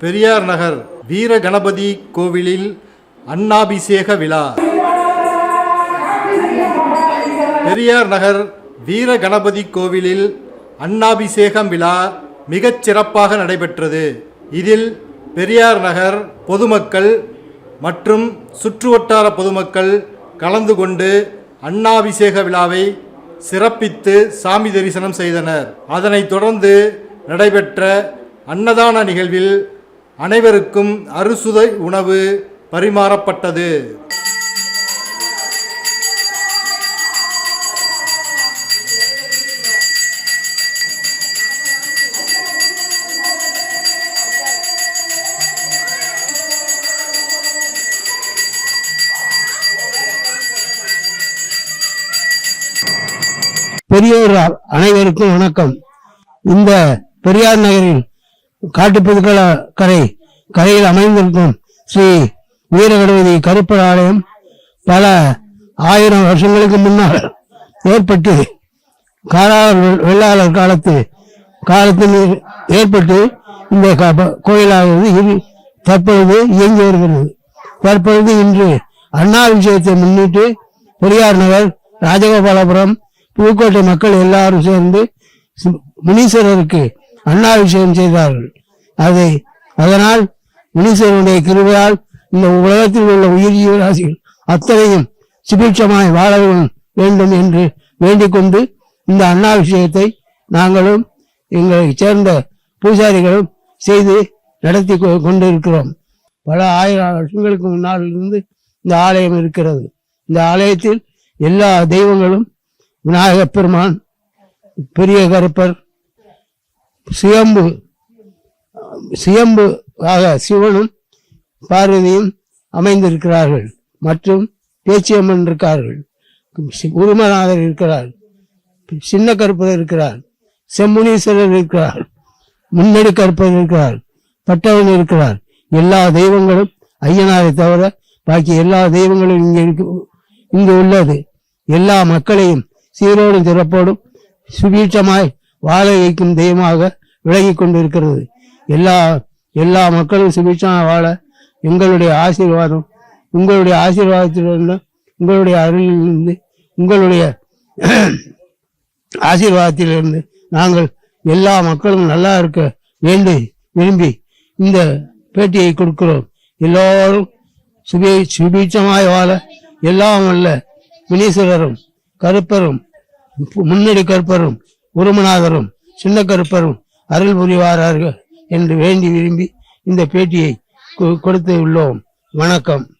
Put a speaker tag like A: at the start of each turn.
A: பெரியார் நகர் வீர கணபதி கோவிலில் அன்னாபிஷேக விழா. பெரியார் நகர் வீர கணபதி கோவிலில் அன்னாபிஷேகம் விழா மிகச் சிறப்பாக நடைபெற்றது. இதில் பெரியார் நகர் பொதுமக்கள் மற்றும் சுற்றுவட்டார பொதுமக்கள் கலந்து கொண்டு அன்னாபிஷேக விழாவை சிறப்பித்து சாமி தரிசனம் செய்தனர். அதனைத் தொடர்ந்து நடைபெற்ற அன்னதான நிகழ்வில் அனைவருக்கும் அறுசுதை உணவு பரிமாறப்பட்டது.
B: பெரியோரால் அனைவருக்கும் வணக்கம். இந்த பெரியார் நகரில் காட்டுப்புதுக்கள கரை கரையில் அமைந்திருக்கும் ஸ்ரீ வீரகணபதி கருப்பர் ஆலயம் பல ஆயிரம் வருஷங்களுக்கு முன்னால் ஏற்பட்டு காலாளர் வெள்ளாளர் காலத்து காலத்தில் ஏற்பட்டு இந்த க- இரு- தற்பொழுது இயங்கி வருகிறது. தற்பொழுது இன்று அண்ணா விஷயத்தை முன்னிட்டு பெரியார் நகர் ராஜகோபாலபுரம் புதுக்கோட்டை மக்கள் எல்லாரும் சேர்ந்து முனீஸ்வரருக்கு அண்ணாபிஷேகம் செய்தார்கள். அதை அதனால் முனீஸ்வரனுடைய கிருபையால் இந்த உலகத்தில் உள்ள உயிர் ஜீவராசிகள் அத்தனையும் சுபிட்சமாய் வாழ வேண்டும் என்று வேண்டிக் கொண்டு இந்த அண்ணாபிஷேகத்தை நாங்களும் எங்களை சேர்ந்த பூசாரிகளும் செய்து நடத்தி கொ- கொண்டிருக்கிறோம். பல ஆயிரம் வருஷங்களுக்கு முன்னால் இருந்து இந்த ஆலயம் இருக்கிறது. இந்த ஆலயத்தில் எல்லா தெய்வங்களும் விநாயகப் பெருமான் பெரிய கருப்பர் சுயம்பு சுயம்பு ஆக சிவனும் பார்வதியும் அமைந்திருக்கிறார்கள். மற்றும் பேச்சியம்மன் இருக்கார்கள். உருமநாதர் இருக்கிறார். சின்ன கருப்பர் இருக்கிறார். செம்முனீஸ்வரர் இருக்கிறார். முன்னெடு கருப்பர் இருக்கிறார். பட்டவன் இருக்கிறார். எல்லா தெய்வங்களும் ஐயனாரை தவிர பாக்கி எல்லா தெய்வங்களும் இங்கே இருக்கு இங்கு உள்ளது. எல்லா மக்களையும் சீரோடும் சிறப்போடும் சுபீட்சமாய் வாழ வைக்கும் தெய்வமாக விலகி கொண்டிருக்கிறது. எல்லா எல்லா மக்களும் சுபீட்சமாக வாழ எங்களுடைய ஆசீர்வாதம் உங்களுடைய ஆசீர்வாதத்திலிருந்து உங்களுடைய அருளிலிருந்து உங்களுடைய ஆசீர்வாதத்திலிருந்து நாங்கள் எல்லா மக்களும் நல்லா இருக்க வேண்டி விரும்பி இந்த பேட்டியை கொடுக்கிறோம். எல்லோரும் சுபி சுபீட்சமாய் வாழ எல்லாம் அல்ல முனீஸ்வரரும் கருப்பரும் முன்னணி கருப்பரும் உருமநாதரும் சின்ன கருப்பரும் அருள் புரிவார்கள் என்று வேண்டி விரும்பி இந்த பேட்டியை கொ- கொடுத்து உள்ளோம் வணக்கம்.